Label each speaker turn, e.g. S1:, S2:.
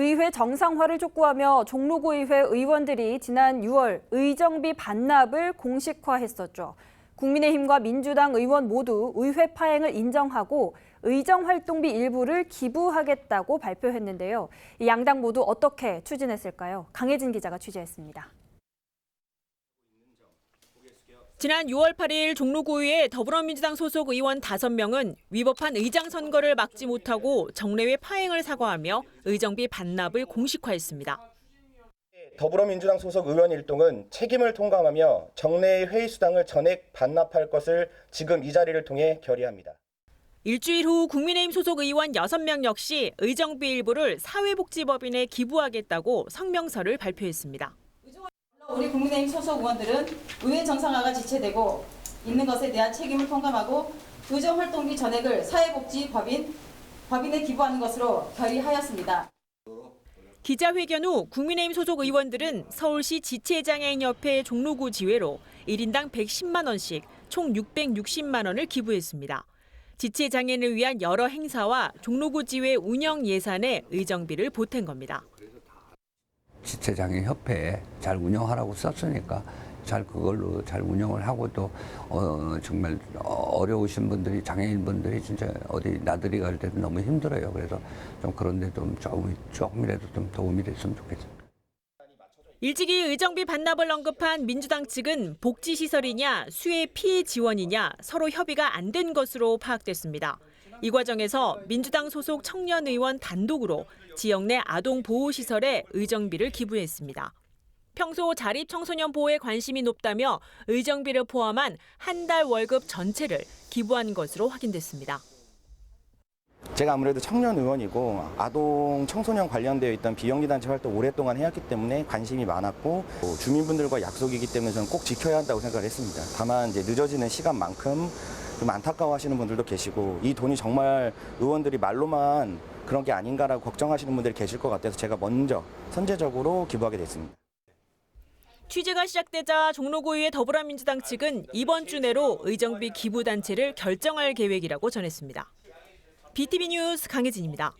S1: 의회 정상화를 촉구하며 종로구의회 의원들이 지난 6월 의정비 반납을 공식화했었죠. 국민의힘과 민주당 의원 모두 의회 파행을 인정하고 의정활동비 일부를 기부하겠다고 발표했는데요. 이 양당 모두 어떻게 추진했을까요? 강혜진 기자가 취재했습니다.
S2: 지난 6월 8일 종로구의회 더불어민주당 소속 의원 5명은 위법한 의장 선거를 막지 못하고 정례회 파행을 사과하며 의정비 반납을 공식화했습니다.
S3: 더불어민주당 소속 의원 일동은 책임을 통감하며 정례의 회의 수당을 전액 반납할 것을 지금 이 자리를 통해 결의합니다.
S2: 일주일 후 국민의힘 소속 의원 6명 역시 의정비 일부를 사회복지법인에 기부하겠다고 성명서를 발표했습니다.
S4: 우리 국민의힘 소속 의원들은 의회 정상화가 지체되고 있는 것에 대한 책임을 통감하고 의정활동비 전액을 사회복지법인 법인에 기부하는 것으로 결의하였습니다.
S2: 기자회견 후 국민의힘 소속 의원들은 서울시 지체장애인협회 종로구 지회로 1인당 110만 원씩 총 660만 원을 기부했습니다. 지체장애인을 위한 여러 행사와 종로구 지회 운영 예산에 의정비를 보탠 겁니다.
S5: 지체장애 협회에 잘 운영하라고 썼으니까 잘 그걸로 잘 운영을 하고 또 어, 정말 어려우신 분들이 장애인 분들이 진짜 어디 나들이 갈 때도 너무 힘들어요. 그래서 좀 그런데 좀 조금 조금이라도 좀 도움이 됐으면 좋겠어요.
S2: 일찍이 의정비 반납을 언급한 민주당 측은 복지시설이냐 수해 피해 지원이냐 서로 협의가 안 된 것으로 파악됐습니다. 이 과정에서 민주당 소속 청년 의원 단독으로 지역 내 아동 보호시설에 의정비를 기부했습니다. 평소 자립 청소년 보호에 관심이 높다며 의정비를 포함한 한 달 월급 전체를 기부한 것으로 확인됐습니다.
S3: 제가 아무래도 청년 의원이고 아동 청소년 관련되어 있던 비영리 단체 활동 오랫동안 해왔기 때문에 관심이 많았고 또 주민분들과 약속이기 때문에 저는 꼭 지켜야 한다고 생각을 했습니다. 다만 이제 늦어지는 시간만큼 좀 안타까워하시는 분들도 계시고 이 돈이 정말 의원들이 말로만 그런 게 아닌가라고 걱정하시는 분들이 계실 것 같아서 제가 먼저 선제적으로 기부하게 됐습니다.
S2: 취재가 시작되자 종로구의회 더불어민주당 측은 이번 주 내로 의정비 기부 단체를 결정할 계획이라고 전했습니다. BTV 뉴스 강혜진입니다.